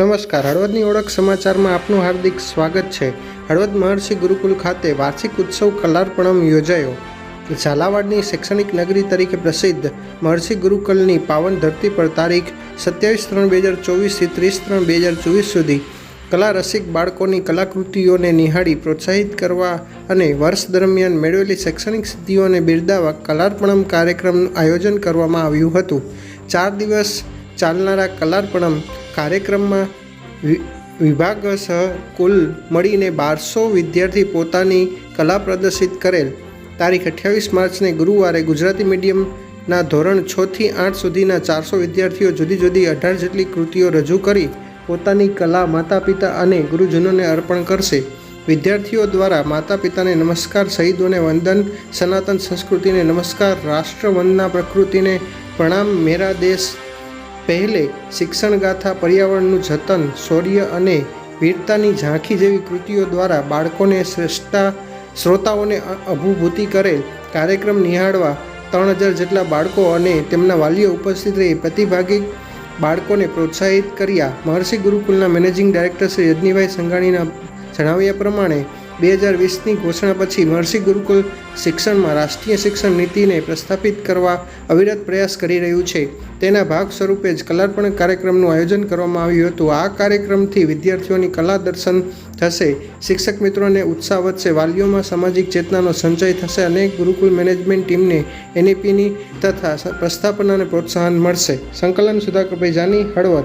નમસ્કાર, હળવદની ઓળખ સમાચારમાં આપનું હાર્દિક સ્વાગત છે. હળવદ મહર્ષિ ગુરુકુલ ખાતે વાર્ષિક ઉત્સવ કલાર્પણમ યોજાયો. ઝાલાવાડની શૈક્ષણિક નગરી તરીકે પ્રસિદ્ધ મહર્ષિ ગુરુકુલની પાવન ધરતી પર તારીખ સત્યાવીસ ત્રણ બે હજાર ચોવીસથી ત્રીસ ત્રણ બે હજાર ચોવીસ સુધી કલા રસિક બાળકોની કલાકૃતિઓને નિહાળી પ્રોત્સાહિત કરવા અને વર્ષ દરમિયાન મેળવેલી શૈક્ષણિક સિદ્ધિઓને બિરદાવવા કલાર્પણમ કાર્યક્રમનું આયોજન કરવામાં આવ્યું હતું. ચાર દિવસ ચાલનારા કલાર્પણમ કાર્યક્રમમાં વિભાગ સહ કુલ મળીને બારસો વિદ્યાર્થી પોતાની કલા પ્રદર્શિત કરેલ. તારીખ અઠ્યાવીસ માર્ચને ગુરુવારે ગુજરાતી મીડિયમના ધોરણ છથી આઠ સુધીના ચારસો વિદ્યાર્થીઓ જુદી જુદી અઢાર જેટલી કૃતિઓ રજૂ કરી પોતાની કલા માતા પિતા અને ગુરુજનોને અર્પણ કરશે. વિદ્યાર્થીઓ દ્વારા માતા પિતાને નમસ્કાર, શહીદોને વંદન, સનાતન સંસ્કૃતિને નમસ્કાર, રાષ્ટ્રવંદના પ્રકૃતિને પ્રણામ, મેરા દેશ પહેલે શિક્ષણગાથા પર્યાવરણનું જતન, શૌર્ય અને વીરતાની ઝાંખી જેવી કૃતિઓ દ્વારા બાળકોને શ્રેષ્ઠતા શ્રોતાઓને અભૂભૂતિ કરેલ કાર્યક્રમ નિહાળવા ત્રણ હજાર જેટલા બાળકો અને તેમના વાલીઓ ઉપસ્થિત રહી પ્રતિભાગી બાળકોને પ્રોત્સાહિત કર્યા. મહર્ષિ ગુરુકુલના મેનેજિંગ ડાયરેક્ટર શ્રી યજ્ઞભાઈ સંઘાણીના જણાવ્યા પ્રમાણે બે હજાર વીસની ઘોષણા પછી મહર્ષિ ગુરુકુલ શિક્ષણમાં રાષ્ટ્રીય શિક્ષણ નીતિને પ્રસ્થાપિત કરવા અવિરત પ્રયાસ કરી રહ્યું છે. તેના ભાગ સ્વરૂપે જ કલાર્પણ કાર્યક્રમનું આયોજન કરવામાં આવ્યું હતું. આ કાર્યક્રમથી વિદ્યાર્થીઓની કલા દર્શન થશે. શિક્ષક મિત્રોને ઉત્સાહ વધશે. વાલીઓમાં સામાજિક ચેતનાનો સંચય થશે અને ગુરુકુલ મેનેજમેન્ટ ટીમને એનઈપીની તથા પ્રસ્થાપનાને પ્રોત્સાહન મળશે. સંકલન સુધાકરભાઈ જાની, હળવદ.